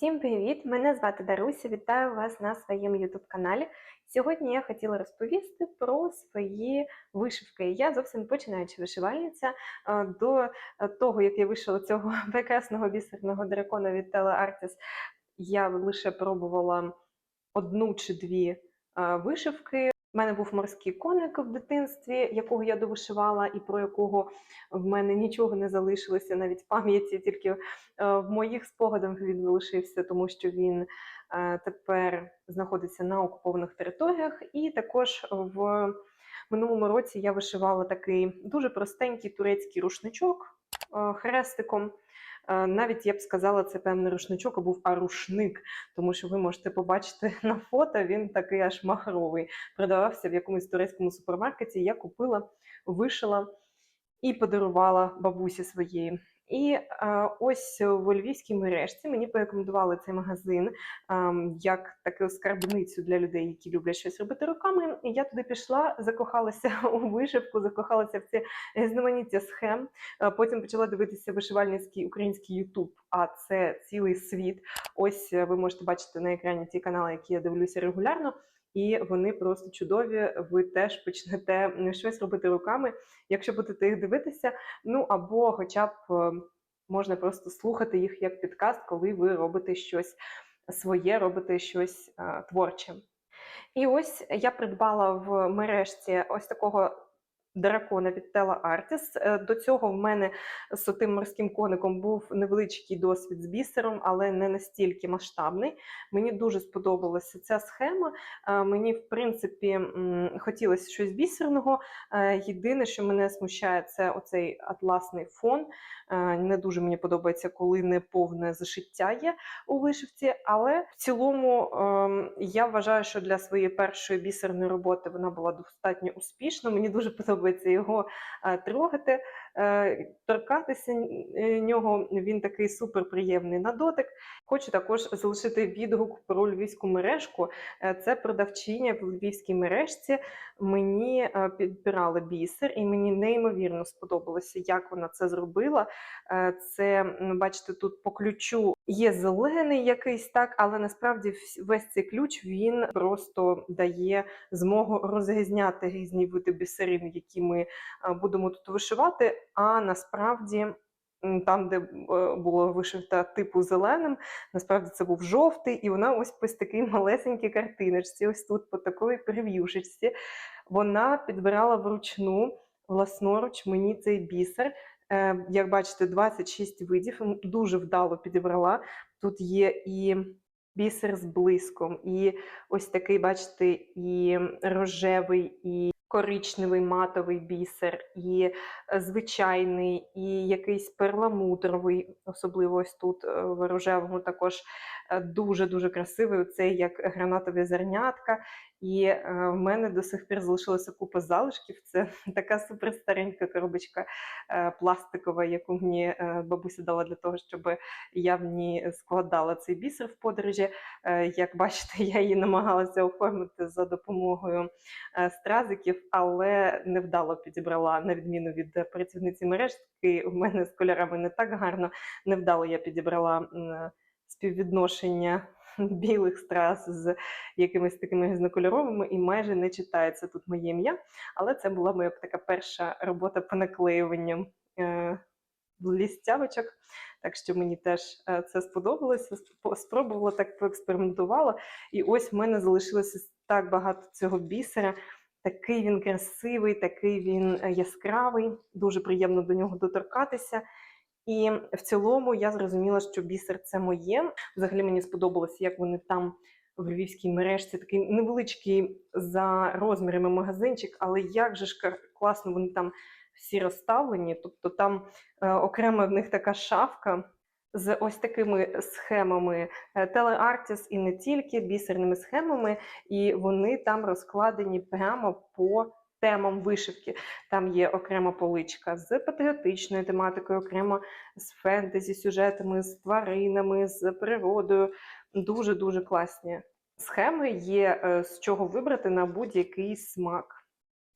Всім привіт! Мене звати Даруся. Вітаю вас на своєму youtube каналі. Сьогодні я хотіла розповісти про свої вишивки. Я зовсім починаюча вишивальниця. Е, До е, того, як я вишила цього прекрасного бісерного дракона від Tele Artis, я лише пробувала одну чи дві е, вишивки. У мене був морський коник в дитинстві, якого я довишивала, і про якого в мене нічого не залишилося, навіть в пам'яті, тільки е, в моїх спогадах він залишився, тому що він е, тепер знаходиться на окупованих територіях. І також в минулому році я вишивала такий дуже простенький турецький рушничок е, хрестиком. Навіть я б сказала, це певний рушничок, а був арушник, тому що ви можете побачити на фото, він такий аж махровий. Продавався в якомусь турецькому супермаркеті. Я купила, вишила і подарувала бабусі своєї. І ось в львівській мережці мені порекомендували цей магазин як таку скарбницю для людей, які люблять щось робити руками. І я туди пішла, закохалася у вишивку, закохалася в це різноманіття схем. Потім почала дивитися вишивальницький український Ютуб, а це цілий світ. Ось е, ви можете бачити на екрані ті канали, які я дивлюся регулярно. І вони просто чудові. Ви теж почнете щось робити руками, якщо будете їх дивитися. Ну або, хоча б е, можна просто слухати їх як підкаст, коли ви робите щось своє, робите щось е, творче. І ось я придбала в мережці ось такого дракона від Тела Artis. Е, До цього в мене з тим морським коником був невеличкий досвід з бісером, але не настільки масштабний. Мені дуже сподобалася ця схема. Е, Мені, в принципі, хотілося щось бісерного. Е, Єдине, що мене смущає, це оцей атласний фон. Е, Не дуже мені подобається, коли не повне зашиття є у вишивці. Але в цілому ем, я вважаю, що для своєї першої бісерної роботи вона була достатньо успішна. Мені дуже подобається його е, трогати, е, торкатися нього. Він такий суперприємний на дотик. Хочу також залишити відгук про львівську мережку. Це продавчиня в львівській мережці. Мені підбирали бісер, і мені неймовірно сподобалося, як вона це зробила. Е, Це, бачите, тут по ключу є зелений якийсь так, але насправді весь цей ключ він просто дає змогу розрізняти різні види бісерин, які ми е, будемо тут вишивати. А насправді. Там, де е, було вишита типу зеленим, насправді це був жовтий, і вона ось ось такій малесенькій картиночці, ось тут по такої прев'юшечці. Вона підбирала вручну власноруч мені цей бісер. Е, Як бачите, 26 видів. Дуже вдало підібрала. Тут є і бісер з блиском, і ось такий, бачите, і рожевий, і коричневий матовий бісер, і е, звичайний, і якийсь перламутровий, особливо ось тут е, в рожевому також е, дуже-дуже красивий. Оцей як гранатові зернятка. І е, в мене до сих пір залишилася купа залишків. Це така супер старенька коробочка е, пластикова, яку мені е, бабуся дала для того, щоб я в ній складала цей бісер в подорожі. Е, Як бачите, я її намагалася оформити за допомогою стразиків, але невдало підібрала, на відміну від працівниці мережки. У мене з кольорами не так гарно. Невдало я підібрала співвідношення білих страз з якимись такими різнокольоровими, і майже не читається тут моє ім'я. Але це була моя така перша робота по наклеюванню е, лістявочок. Так що мені теж е, це сподобалося. Спробувала так поекспериментувала. І ось в мене залишилося так багато цього бісера. Такий він красивий, такий він е, яскравий, дуже приємно до нього доторкатися. І в цілому я зрозуміла, що бісер це моє. Взагалі мені сподобалося, як вони там в львівській мережці такий невеличкий за розмірами магазинчик, але як же ж класно вони там всі розставлені. Тобто там е, окрема в них така шафка з ось такими схемами телеартіс і не тільки бісерними схемами, і вони там розкладені прямо по темам вишивки. Там є окрема поличка з патріотичною тематикою, окремо з фентезі, сюжетами, з тваринами, з природою. Дуже дуже класні схеми. Є е, з чого вибрати на будь-який смак.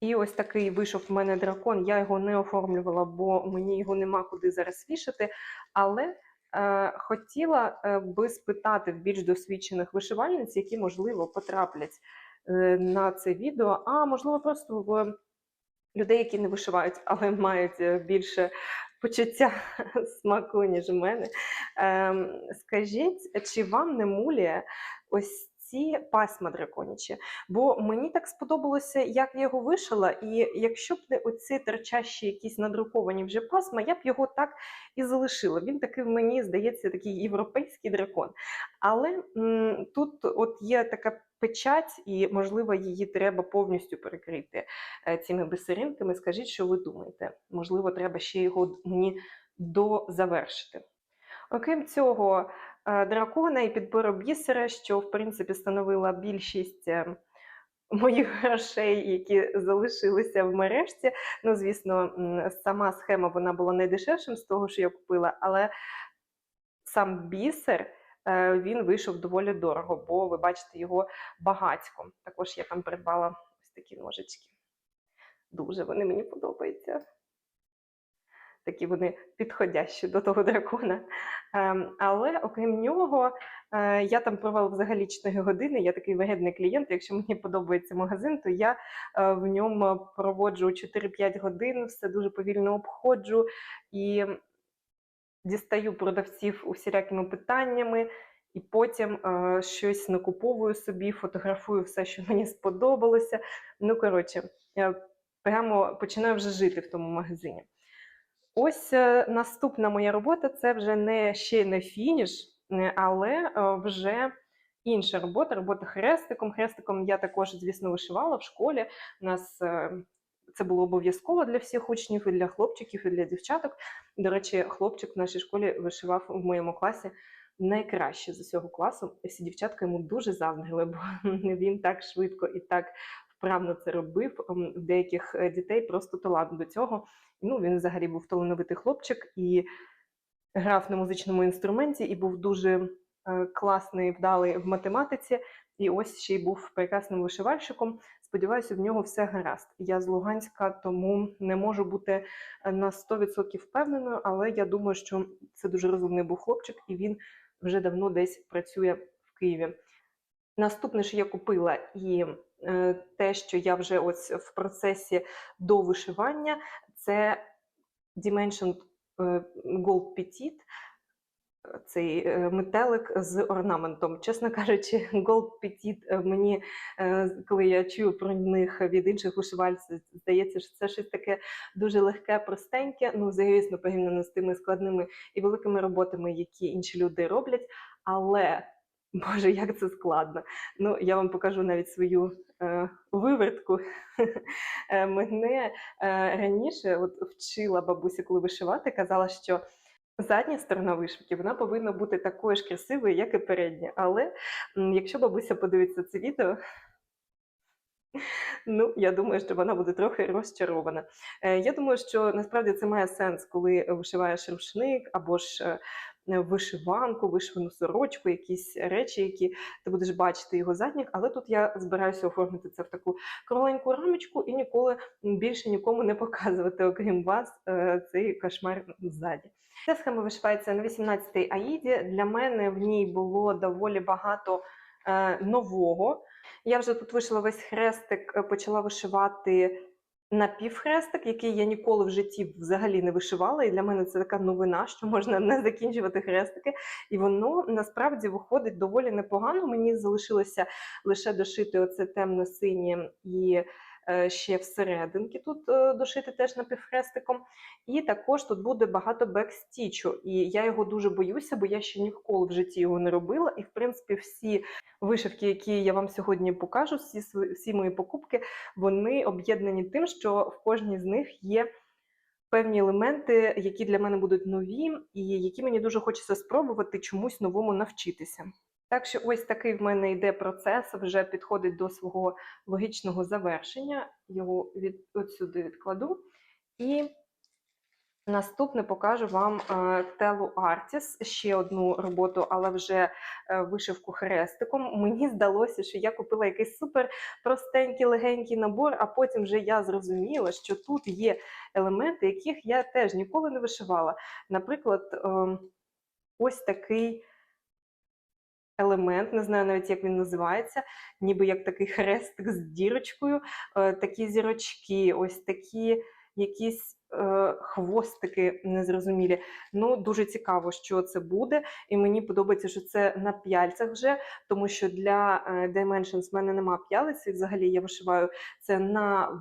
І ось такий вийшов в мене дракон. Я його не оформлювала, бо мені його нема куди зараз вішати. Але Е, Хотіла е, би спитати в більш досвідчених вишивальниць, які, можливо, потраплять на це відео, а можливо, просто в людей, які не вишивають, але мають е, більше почуття смаку, ніж у мене. Ем, Скажіть, чи вам не муляє ось ці пасма драконячі? Бо мені так сподобалося, як я його вишила, і якщо б не оці торчащі якісь надруковані вже пасма, я б його так і залишила. Він такий мені здається такий європейський дракон. Але м, тут от є така печать, і можливо її треба повністю перекрити е, цими бисеринками. Скажіть, що ви думаєте? Можливо, треба ще його мені дозавершити. Окрім цього, е, дракона і підбору бісера, що в принципі становила більшість е, моїх грошей, які залишилися в мережці. Ну, звісно, сама схема вона була найдешевшим з того, що я купила, але сам бісер. Е, Він вийшов доволі дорого, бо ви бачите його багатько. Також я там придбала ось такі ножички. Дуже вони мені подобаються такі вони підходящі до того дракона. Ем, але окрім нього, е, я там провела взагалі 4 години. Я такий вигідний клієнт. Якщо мені подобається магазин, то я е, в ньому проводжу 4-5 годин, все дуже повільно обходжу і дістаю продавців усілякими питаннями. І потім е, щось накуповую собі, фотографую все, що мені сподобалося. Ну, коротше, я прямо починаю вже жити в тому магазині. Ось е, наступна моя робота це вже не ще не фініш, але е, вже інша робота, робота хрестиком. Хрестиком я також, звісно, вишивала в школі. У нас е, це було обов'язково для всіх учнів, і для хлопчиків, і для дівчаток. До речі, хлопчик в нашій школі вишивав в моєму класі найкраще з усього класу. Всі дівчатка йому дуже заздрили, бо він так швидко і так вправно це робив. В деяких е, дітей просто талант до цього. Ну, він взагалі був талановитий хлопчик і грав на музичному інструменті, і був дуже е, класний, вдалий в математиці. І ось ще й був прекрасним вишивальщиком. Сподіваюся, в нього все гаразд. Я з Луганська, тому не можу бути е, на 100% впевненою, але я думаю, що це дуже розумний був хлопчик, і він вже давно десь працює в Києві. Наступне, що я купила, і е, те, що я вже ось в процесі до вишивання, це Dimension е, Gold Petit, цей е, метелик з орнаментом. Чесно кажучи, Gold Petit е, мені, е, коли я чую про них від інших вишивальців, здається, що це щось таке дуже легке, простеньке. Ну, звісно, порівняно з тими складними і великими роботами, які інші люди роблять. Але Боже, як це складно. Ну, я вам покажу навіть свою е, вивертку. Мене е, раніше от, вчила бабуся, коли вишивати, казала, що задня сторона вишивки вона повинна бути такою ж красивою, як і передня. Але якщо бабуся подивиться це відео, Ну, я думаю, що вона буде трохи розчарована. Е, Я думаю, що насправді це має сенс, коли вишиваєш рушник або ж е, вишиванку, вишивану сорочку, якісь речі, які ти будеш бачити його задніх. Але тут я збираюся оформити це в таку кругленьку рамочку і ніколи більше нікому не показувати, окрім вас, е, цей кошмар ззаді. Ця схема вишивається на 18-й аїді. Для мене в ній було доволі багато нового. Я вже тут вишила весь хрестик, е, почала вишивати напівхрестик, який я ніколи в житті взагалі не вишивала. І для мене це така новина, що можна не закінчувати хрестики. І воно насправді виходить доволі непогано. Мені залишилося лише дошити оце темно-синє і ще всерединки тут е, дошити теж напівхрестиком. І також тут буде багато бекстічу. І я його дуже боюся, бо я ще ніколи в житті його не робила. І, в принципі, всі вишивки, які я вам сьогодні покажу, всі всі мої покупки, вони об'єднані тим, що в кожній з них є певні елементи, які для мене будуть нові, і які мені дуже хочеться спробувати чомусь новому навчитися. Так що ось такий в мене йде процес, вже підходить до свого логічного завершення. Його від от сюди відкладу. І Наступне покажу вам Телу Артіс, ще одну роботу, але вже е, вишивку хрестиком. Мені здалося, що я купила якийсь супер простенький, легенький набор, а потім вже я зрозуміла, що тут є елементи, яких я теж ніколи не вишивала. Наприклад, ем, ось такий елемент, не знаю навіть, як він називається, ніби як такий хрестик з дірочкою, е, такі зірочки, ось такі якісь е, хвостики незрозумілі. Ну, дуже цікаво, що це буде. І мені подобається, що це на п'яльцях вже, тому що для е, Dimensions в мене нема п'ялиць, і взагалі я вишиваю це на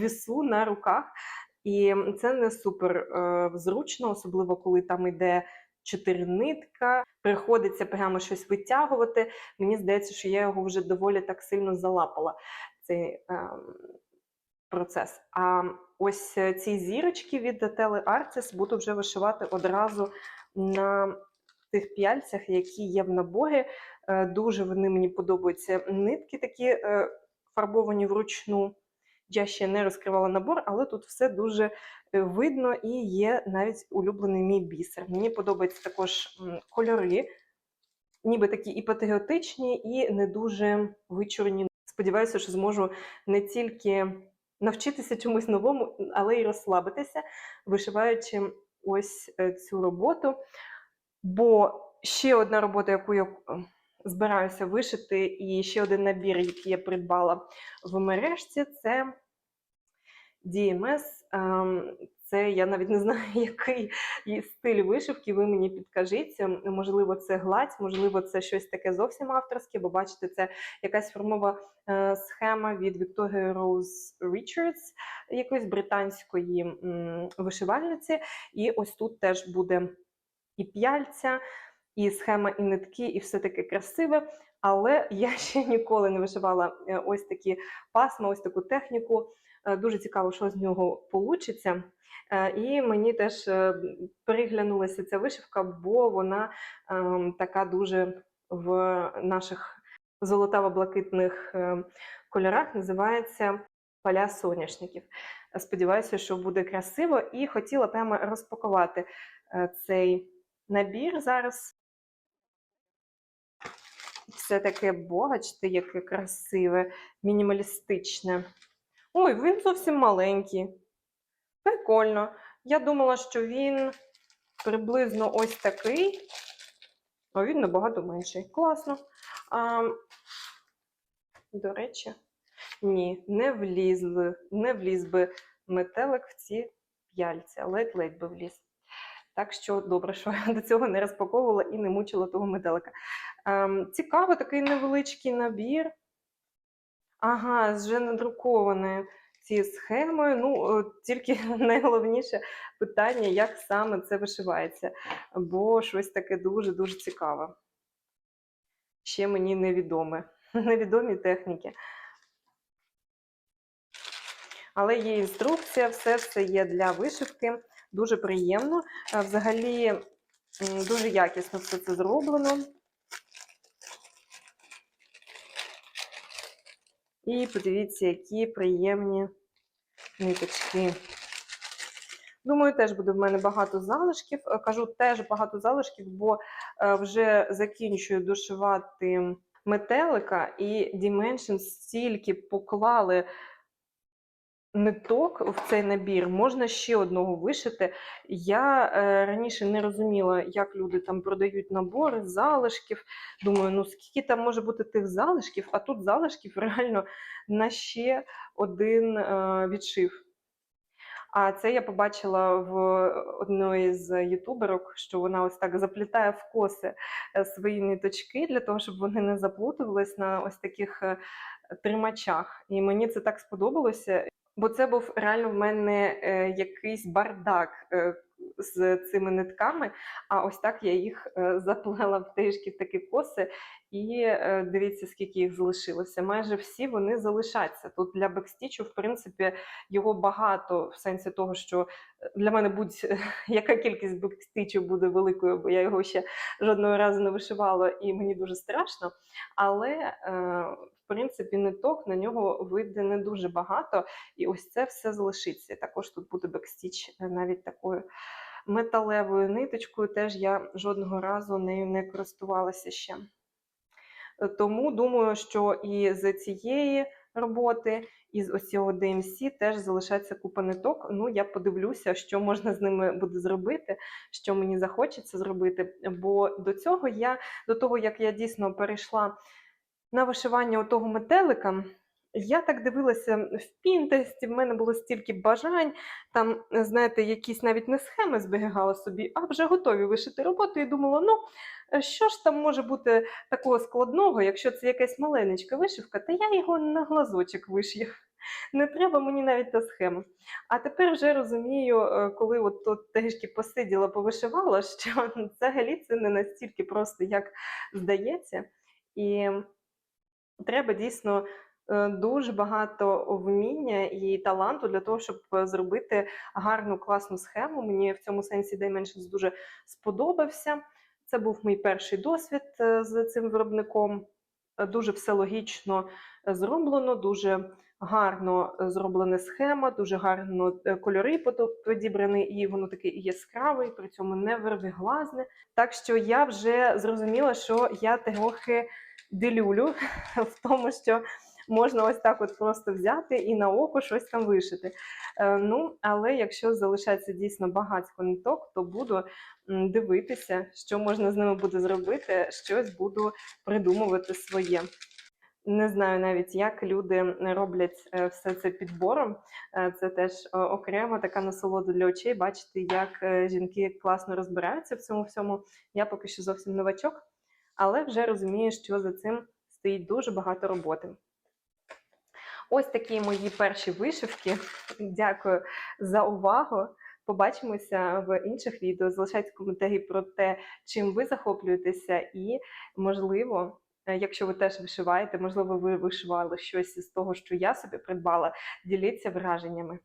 вісу, на руках. І це не супер зручно, особливо коли там йде чотири нитка, приходиться прямо щось витягувати. Мені здається, що я його вже доволі так сильно залапала, цей ем, процес. А ось е, ці зірочки від Tele Artis буду вже вишивати одразу на тих п'яльцях, які є в наборі. Е, Дуже вони мені подобаються. Нитки такі е, фарбовані вручну. Я ще не розкривала набор, але тут все дуже е, видно і є навіть улюблений мій бісер. Мені подобаються також кольори, ніби такі і патріотичні, і не дуже вичурні. Сподіваюся, що зможу не тільки навчитися чомусь новому, але й розслабитися, вишиваючи ось е, цю роботу. Бо ще одна робота, яку я е, збираюся вишити, і ще один набір, який я придбала в мережці, це DMS. ем, Це я навіть не знаю, який стиль вишивки. Ви мені підкажіть. Ем, Можливо, це гладь, можливо, це щось таке зовсім авторське, бо бачите, це якась формова е, схема від Victoria Rose Richards, якоїсь британської вишивальниці. І ось тут теж буде і п'яльця, і схема, і нитки, і все таке красиве. Але я ще ніколи не вишивала е, ось такі пасма, ось таку техніку. Е, Дуже цікаво, що з нього вийде. І мені теж е, переглянулася ця вишивка, бо вона ем, така дуже в наших золотаво-блакитних е, кольорах називається поля соняшників. Сподіваюся, що буде красиво, і хотіла прямо розпакувати е, цей набір зараз. Все таке бачите, яке красиве, мінімалістичне. Ой, він зовсім маленький. Прикольно. Я думала, що він приблизно ось такий, а він набагато менший. Класно. А, до речі, ні, не вліз, не вліз би метелик в ці п'яльці, ледь-ледь би вліз. Так що добре, що я до цього не розпаковувала і не мучила того метелика. Ем, цікаво, такий невеличкий набір. Ага, вже надрукованою цією схемою. Ну, тільки найголовніше питання, як саме це вишивається, бо щось таке дуже-дуже цікаве. Ще мені невідоме. Невідомі техніки. Але є інструкція, все все є для вишивки. Дуже приємно. Е, Взагалі, дуже якісно все це зроблено. І подивіться, які приємні ниточки. Думаю, теж буде в мене багато залишків. Е, Кажу теж багато залишків, бо е, вже закінчую дошивати метелика, і Dimensions стільки поклали ниток в цей набір. Можна ще одного вишити. Я е, раніше не розуміла, як люди там продають набори залишків. Думаю, ну скільки там може бути тих залишків, а тут залишків реально на ще один е, відшив. А це я побачила в одної з ютуберок, що вона ось так заплітає в коси е, свої ниточки для того, щоб вони не заплутувались на ось таких е, тримачах. І мені це так сподобалося, бо це був реально в мене е, якийсь бардак е, з цими нитками. А ось так я їх е, заплела в трішки в такі коси. І е, дивіться, скільки їх залишилося. Майже всі вони залишаться. Тут для бекстічу, в принципі, його багато в сенсі того, що для мене будь-яка кількість бекстічу буде великою, бо я його ще жодного разу не вишивала, і мені дуже страшно. Але е, в принципі ниток на нього вийде не дуже багато, і ось це все залишиться. Також тут буде бекстіч е, навіть такою металевою ниточкою. Теж я жодного разу нею не користувалася ще. Е, Тому думаю, що і з цієї роботи. Із ось цього DMC теж залишається купа ниток. Ну, я подивлюся, що можна з ними буде зробити, що мені захочеться зробити. Бо до цього я, до того як я дійсно перейшла на вишивання того метелика, я так дивилася в Пінтересті, в мене було стільки бажань, там, знаєте, якісь навіть не схеми зберігала собі, а вже готові вишити роботу. І думала, ну що ж там може бути такого складного, якщо це якась маленечка вишивка, та я його на глазочок вишив. Не треба мені навіть та схема. А тепер вже розумію, е, коли от тут трішки посиділа, повишивала, що взагалі це не настільки просто, як здається. І треба дійсно е, дуже багато вміння і таланту для того, щоб е, зробити гарну класну схему. Мені в цьому сенсі Dimensions дуже сподобався. Це був мій перший досвід е, з цим виробником. Е, Дуже все логічно е, зроблено, дуже гарно е, зроблена схема, дуже гарно е, кольори підібрані, і воно таке і яскраве, при цьому не вервиглазне. Так що я вже зрозуміла, що я трохи делюлю в тому, що можна ось так от просто взяти і на око щось там вишити. Е, Ну, але якщо залишається дійсно багатько ниток, то буду дивитися, що можна з ними буде зробити, щось буду придумувати своє. Не знаю навіть, як люди роблять е, все це підбором. Е, Це теж окрема така насолода для очей. Бачити, як жінки класно розбираються в цьому всьому. Я поки що зовсім новачок, але вже розумію, що за цим стоїть дуже багато роботи. Ось такі мої перші вишивки. Дякую за увагу. Побачимося в інших відео. Залишайте коментарі про те, чим ви захоплюєтеся, і можливо, е, якщо ви теж вишиваєте, можливо, ви вишивали щось з того, що я собі придбала. Діліться враженнями.